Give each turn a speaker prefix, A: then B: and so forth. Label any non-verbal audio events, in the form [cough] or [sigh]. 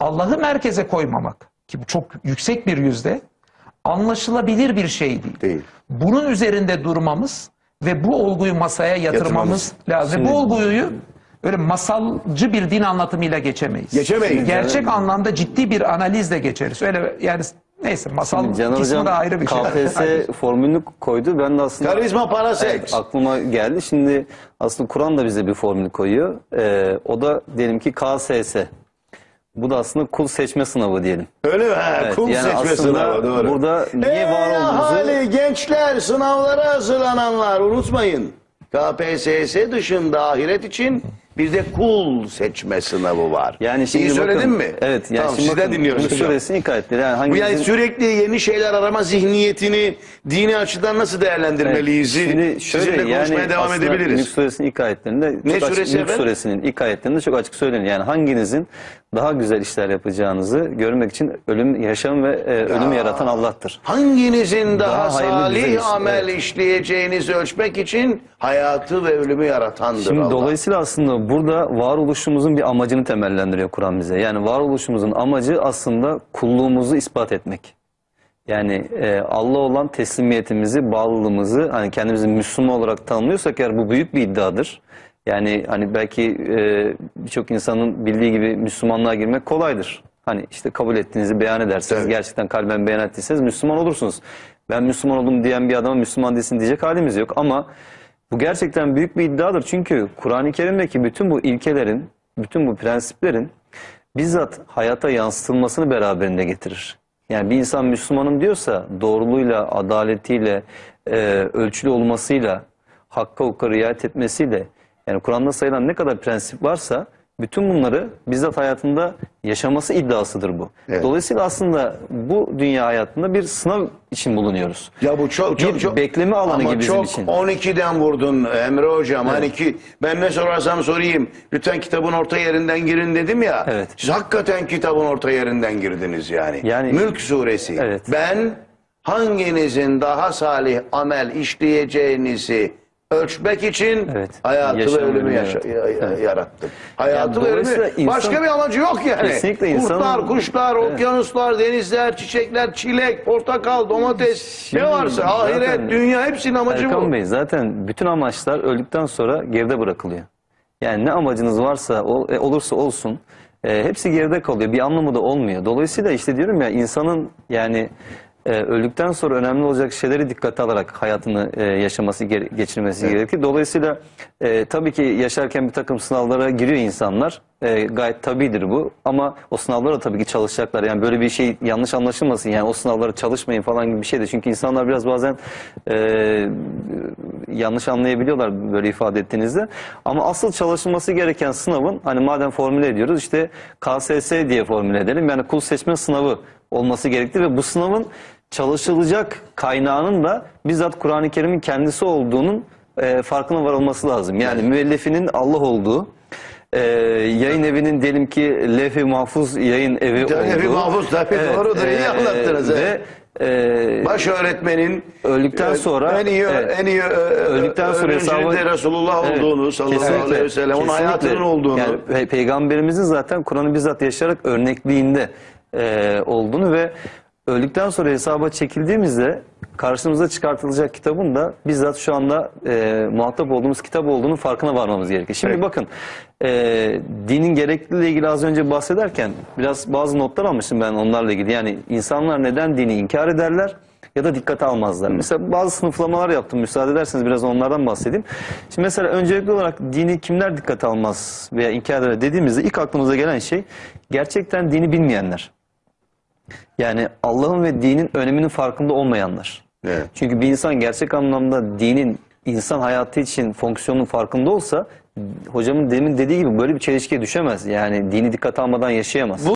A: Allah'ı merkeze koymamak ki bu çok yüksek bir yüzde anlaşılabilir bir şey değil.
B: Değil.
A: Bunun üzerinde durmamız ve bu olguyu masaya yatırmamız
B: Yatırmamız.
A: lazım. Ve bu olguyu öyle masalcı bir din anlatımıyla geçemeyiz.
B: Geçemeyiz.
A: Gerçek anlamda ciddi bir analizle geçeriz. Öyle yani neyse masal kısmı
C: Hocam
A: da ayrı bir şey.
C: KPSS [laughs] formülünü koydu. Ben de aslında
B: Karizma para
C: Evet,
B: seks.
C: aklıma geldi. Şimdi aslında Kur'an da bize bir formül koyuyor. Ee, o da diyelim ki KSS. Bu da aslında kul seçme sınavı diyelim.
B: Öyle mi? Ha,
C: Evet,
B: kul
C: yani
B: seçme
C: aslında
B: sınavı doğru.
C: burada niye var
B: Ey
C: olduğumuzu-
B: ahali, gençler, sınavlara hazırlananlar unutmayın. KPSS dışında ahiret için bir de kul seçme sınavı var.
C: Yani şimdi
B: İyi söyledim
C: bakın,
B: mi?
C: Evet. Yani
B: tamam,
C: şimdi
B: sizden
C: bakın,
B: dinliyoruz hocam.
C: Suresinin ilk ayetleri. Yani
B: Bu
C: hangimizin...
B: yani sürekli yeni şeyler arama zihniyetini dini açıdan nasıl değerlendirmeliyiz?
C: Şimdi şöyle
B: Sizinle konuşmaya
C: yani
B: devam
C: aslında
B: edebiliriz.
C: Mülk Suresinin ilk ayetlerinde
B: Ne
C: çok açık,
B: suresi
C: Mülk
B: efendim?
C: Suresinin ilk ayetlerinde çok açık söyleniyor. Yani hanginizin daha güzel işler yapacağınızı görmek için ölüm, yaşam ve e, ölüm yaratan Allah'tır.
B: Hanginizin daha,
C: Daha hayırlı, güzel
B: salih
C: iş,
B: amel
C: evet.
B: işleyeceğinizi ölçmek için hayatı ve ölümü yaratandır
C: Şimdi
B: Allah.
C: dolayısıyla aslında burada varoluşumuzun bir amacını temellendiriyor Kur'an bize. Yani varoluşumuzun amacı aslında kulluğumuzu ispat etmek. Yani e, Allah olan teslimiyetimizi, bağlılığımızı hani kendimizi Müslüman olarak tanımlıyorsak eğer bu büyük bir iddiadır. Yani hani belki e, birçok insanın bildiği gibi Müslümanlığa girmek kolaydır. Hani işte kabul ettiğinizi beyan ederseniz,
B: Evet.
C: gerçekten kalben beyan ettiyseniz Müslüman olursunuz. Ben Müslüman oldum diyen bir adama Müslüman değilsin diyecek halimiz yok ama bu gerçekten büyük bir iddiadır. Çünkü Kur'an-ı Kerim'deki bütün bu ilkelerin, bütün bu prensiplerin bizzat hayata yansıtılmasını beraberinde getirir. Yani bir insan Müslümanım diyorsa doğruluğuyla, adaletiyle, e, ölçülü olmasıyla, hakka hukuka riayet etmesiyle yani Kur'an'da sayılan ne kadar prensip varsa bütün bunları bizzat hayatında yaşaması iddiasıdır bu.
B: Evet.
C: Dolayısıyla aslında bu dünya hayatında bir sınav için bulunuyoruz.
B: Ya bu çok çok
C: Bir
B: çok
C: bekleme alanı
B: Ama
C: gibi bizim
B: çok
C: için.
B: 12'den vurdun Emre hocam. Hani ki ben ne sorarsam sorayım. Lütfen kitabın orta yerinden girin dedim ya.
C: Evet.
B: Siz hakikaten kitabın orta yerinden girdiniz yani.
C: Yani-
B: Mülk suresi.
C: Evet.
B: Ben hanginizin daha salih amel işleyeceğinizi ölçmek için
C: Evet.
B: hayatı
C: Yaşam
B: ve ölümü yaşa-
C: yarattım.
B: ya-
C: Evet.
B: yarattım. Hayatı
C: Yani
B: ve ölümü.
C: insan-
B: Başka bir amacı yok yani.
C: Kesinlikle insanın-
B: Kurtlar, kuşlar,
C: Evet.
B: okyanuslar, denizler, çiçekler, çilek, portakal, domates
C: Şimdi
B: ne varsa ahiret,
C: zaten-
B: dünya hepsinin amacı
C: Erkan
B: bu.
C: Bey zaten bütün amaçlar öldükten sonra geride bırakılıyor. Yani ne amacınız varsa ol- e, olursa olsun e, hepsi geride kalıyor. Bir anlamı da olmuyor. Dolayısıyla işte diyorum ya insanın yani e, öldükten sonra önemli olacak şeyleri dikkate alarak hayatını e, yaşaması geçirmesi gerekir. Dolayısıyla e, tabii ki yaşarken bir takım sınavlara giriyor insanlar. E, gayet tabidir bu. Ama o sınavlara tabii ki çalışacaklar. Yani böyle bir şey yanlış anlaşılmasın. Yani o sınavlara çalışmayın falan gibi bir şey de. Çünkü insanlar biraz bazen e, yanlış anlayabiliyorlar böyle ifade ettiğinizde. Ama asıl çalışılması gereken sınavın hani madem formüle ediyoruz işte KSS diye formüle edelim. Yani kul seçme sınavı olması gerekli ve bu sınavın çalışılacak kaynağının da bizzat Kur'an-ı Kerim'in kendisi olduğunun e, farkına varılması lazım. Yani müellifinin Allah olduğu, e, yayın evinin diyelim ki levh-i mahfuz yayın evi olduğu.
B: Levh-i mahfuz, tabii doğrudur, iyi anlattınız,
C: Ve e,
B: Baş öğretmenin
C: Öldükten
B: e,
C: sonra-
B: en iyi
C: Evet.
B: en iyi e,
C: Öldükten sonra hesabı-
B: Resulullah
C: Evet,
B: olduğunu sallallahu aleyhi ve sellem onun hayatının olduğunu
C: Yani pe- peygamberimizin zaten Kur'an'ı bizzat yaşayarak örnekliğinde e, olduğunu ve öldükten sonra hesaba çekildiğimizde karşımıza çıkartılacak kitabın da bizzat şu anda e, muhatap olduğumuz kitap olduğunu farkına varmamız gerekiyor. Şimdi
B: Evet.
C: bakın e, dinin gerekliliğiyle ilgili az önce bahsederken biraz bazı notlar almıştım ben onlarla ilgili. Yani insanlar neden dini inkar ederler? ya da dikkate almazlar. Mesela bazı sınıflamalar yaptım. Müsaade ederseniz biraz onlardan bahsedeyim. Şimdi mesela öncelikli olarak dini kimler dikkate almaz veya inkar eder dediğimizde ilk aklımıza gelen şey gerçekten dini bilmeyenler. Yani Allah'ın ve dinin öneminin farkında olmayanlar.
B: Evet.
C: Çünkü bir insan gerçek anlamda dinin insan hayatı için fonksiyonun farkında olsa hocamın demin dediği gibi böyle bir çelişkiye düşemez. Yani dini dikkate almadan yaşayamaz.